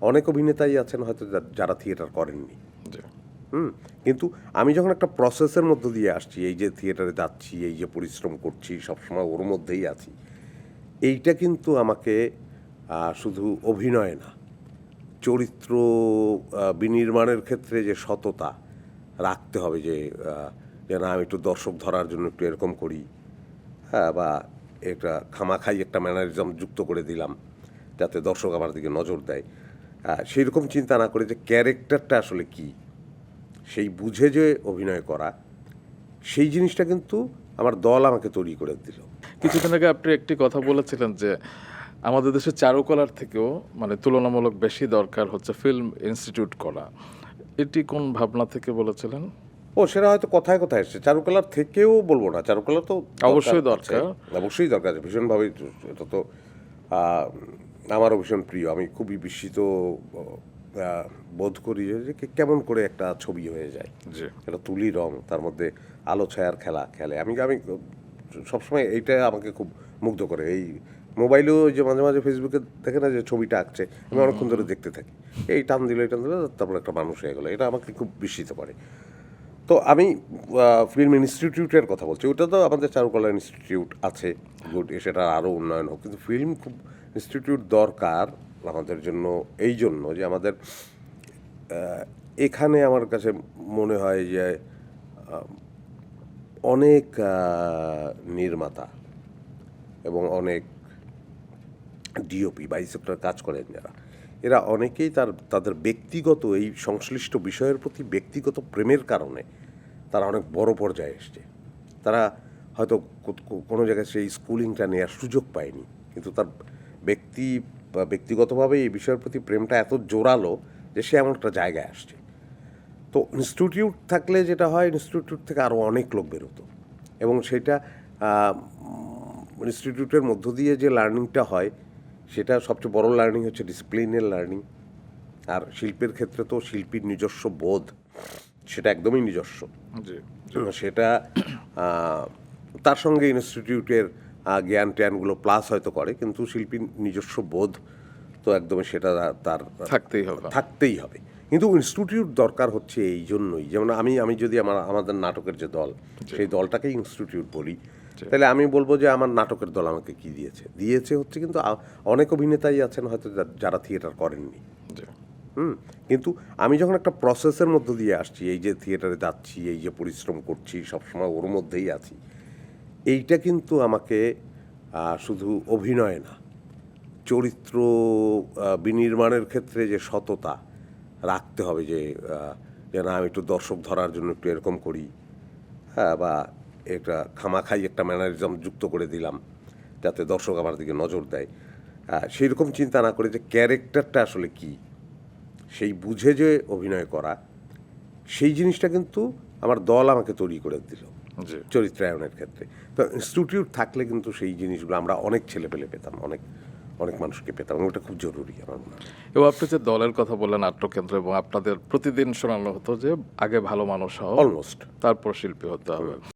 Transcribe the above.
অনেক অভিনেতাই আছেন হয়তো যারা থিয়েটার করেননি। হুম কিন্তু আমি যখন একটা প্রসেসের মধ্য দিয়ে আসছি এই যে থিয়েটারে যাচ্ছি এই যে পরিশ্রম করছি সবসময় ওর মধ্যেই আছি এইটা কিন্তু আমাকে শুধু অভিনয় না চরিত্র বিনির্মাণের ক্ষেত্রে যে সততা রাখতে হবে যে আহ, যে না আমি একটু দর্শক ধরার জন্য একটু এরকম করি হ্যাঁ বা একটা খামাখাই একটা ম্যানারিজম যুক্ত করে দিলাম যাতে দর্শক আমার দিকে নজর দেয়। সেই রকম চিন্তা না করে যে ক্যারেক্টারটা আসলে কী সেই বুঝে যে অভিনয় করা সেই জিনিসটা কিন্তু আমার দল আমাকে তৈরি করে দিল। কিছুদিন আগে আপনি একটি কথা বলেছিলেন যে আমাদের দেশে চারুকলার থেকেও মানে তুলনামূলক বেশি দরকার হচ্ছে ফিল্ম ইনস্টিটিউট করা। এটি কোন ভাবনা থেকে বলেছিলেন? ও সেটা হয়তো কথায় কথায় এসছে। চারুকলার থেকেও বলব না। চারুকলা তো অবশ্যই দরকার। অবশ্যই দরকার ভীষণভাবে এটা তো আমারও ভীষণ প্রিয়। আমি খুবই বিস্মিত বোধ করি যে কেমন করে একটা ছবি হয়ে যায়। এটা তুলি রং তার মধ্যে আলো ছায়ার খেলা খেলে। আমি আমি সবসময় এইটা আমাকে খুব মুগ্ধ করে। এই মোবাইলেও যে মাঝে মাঝে ফেসবুকে দেখে না যে ছবিটা আঁকছে আমি অনেকক্ষণ ধরে দেখতে থাকি। এই টান দিল এই টান দিল তারপর একটা মানুষ হয়ে গেলো। এটা আমাকে খুব বিস্মিত করে। তো আমি ফিল্ম ইনস্টিটিউটের কথা বলছি। ওটা তো আমাদের চারুকলা ইনস্টিটিউট আছে গুড সেটা আরও উন্নয়ন হোক। কিন্তু ফিল্ম খুব ইনস্টিটিউট দরকার আমাদের জন্য, এই জন্য যে আমাদের এখানে আমার কাছে মনে হয় যে অনেক নির্মাতা এবং অনেক ডিওপি বা এই সেক্টরে কাজ করেন যারা, এরা অনেকেই তার, তাদের ব্যক্তিগত এই সংশ্লিষ্ট বিষয়ের প্রতি ব্যক্তিগত প্রেমের কারণে তারা অনেক বড় পর্যায়ে এসছে। তারা হয়তো কোনো জায়গায় সেই স্কুলিংটা নেওয়ার সুযোগ পায়নি, কিন্তু তার ব্যক্তি বা ব্যক্তিগতভাবে এই বিষয়ের প্রতি প্রেমটা এত জোরালো যে সে এমন একটা জায়গায় আসছে। তো ইনস্টিটিউট থাকলে যেটা হয় ইনস্টিটিউট থেকে আরও অনেক লোক বেরোতো। এবং সেটা ইনস্টিটিউটের মধ্য দিয়ে যে লার্নিংটা হয় সেটা সবচেয়ে বড় লার্নিং হচ্ছে ডিসিপ্লিনের লার্নিং আর শিল্পের ক্ষেত্রে তো শিল্পীর নিজস্ব বোধ সেটা একদমই নিজস্ব। সেটা তার সঙ্গে ইনস্টিটিউটের জ্ঞান ট্যানগুলো প্লাস হয়তো করে কিন্তু শিল্পীর নিজস্ব বোধ তো একদমই সেটা তার থাকতেই হবে। থাকতেই হবে। কিন্তু ইনস্টিটিউট দরকার হচ্ছে এই জন্যই। যেমন আমি আমি যদি আমার আমাদের নাটকের যে দল সেই দলটাকে ইনস্টিটিউট বলি তাহলে আমি বলব যে আমার নাটকের দল আমাকে কি দিয়েছে? দিয়েছে হচ্ছে কিন্তু অনেক অভিনেতাই আছেন হয়তো যারা থিয়েটার করেননি। হুম? কিন্তু আমি যখন একটা প্রসেসের মধ্য দিয়ে আসছি এই যে থিয়েটারে যাচ্ছি এই যে পরিশ্রম করছি সবসময় ওর মধ্যেই আছি এইটা কিন্তু আমাকে শুধু অভিনয় না চরিত্র বিনির্মাণের ক্ষেত্রে যে সততা রাখতে হবে যে আহ, যে না আমি একটু দর্শক ধরার জন্য একটু এরকম করি। হ্যাঁ বা একটা খামাখাই একটা ম্যানারিজম যুক্ত করে দিলাম যাতে দর্শক আমার দিকে নজর দেয়। সেই রকম চিন্তা না করে যে ক্যারেক্টারটা আসলে কী? সেই বুঝে যে অভিনয় করা সেই জিনিসটা কিন্তু আমার দল আমাকে তৈরি করে দিল। চরিত্রায়নের ক্ষেত্রে। তো ইনস্টিটিউট থাকলে কিন্তু সেই জিনিসগুলো আমরা অনেক ছেলে পেলে পেতাম অনেক অনেক মানুষকে পেতাম ওটা খুব জরুরি আমার মনে হয়। এবং আপনি যে দলের কথা বললেন নাট্যকেন্দ্র এবং আপনাদের প্রতিদিন শোনানো হতো যে আগে ভালো মানুষ হও অলমোস্ট তারপর শিল্পী হতে হবে।